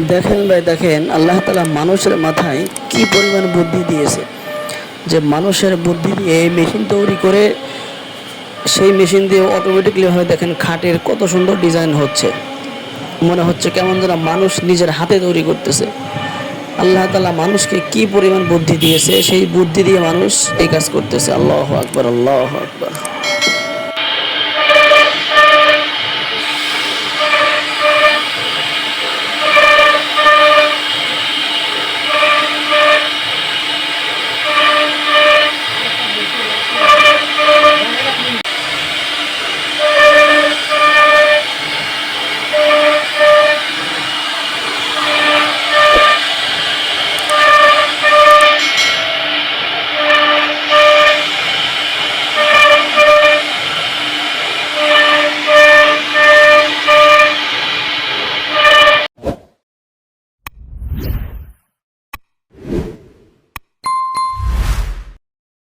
দেখেন ভাই, দেখেন, আল্লাহ তালা মানুষের মাথায় কি পরিমাণ বুদ্ধি দিয়েছে? যে মানুষের বুদ্ধি দিয়ে এই মেশিন তৈরি করে সেই মেশিন দিয়ে অটোমেটিকলি হয়, দেখেন খাটের কত সুন্দর ডিজাইন হচ্ছে। মনে হচ্ছে কেমন যেন মানুষ নিজের হাতে তৈরি করতেছে। আল্লাহ তালা মানুষকে কি পরিমাণ বুদ্ধি দিয়েছে? সেই বুদ্ধি দিয়ে মানুষ এই কাজ করতেছে। আল্লাহ আকবর আল্লাহ আকবর।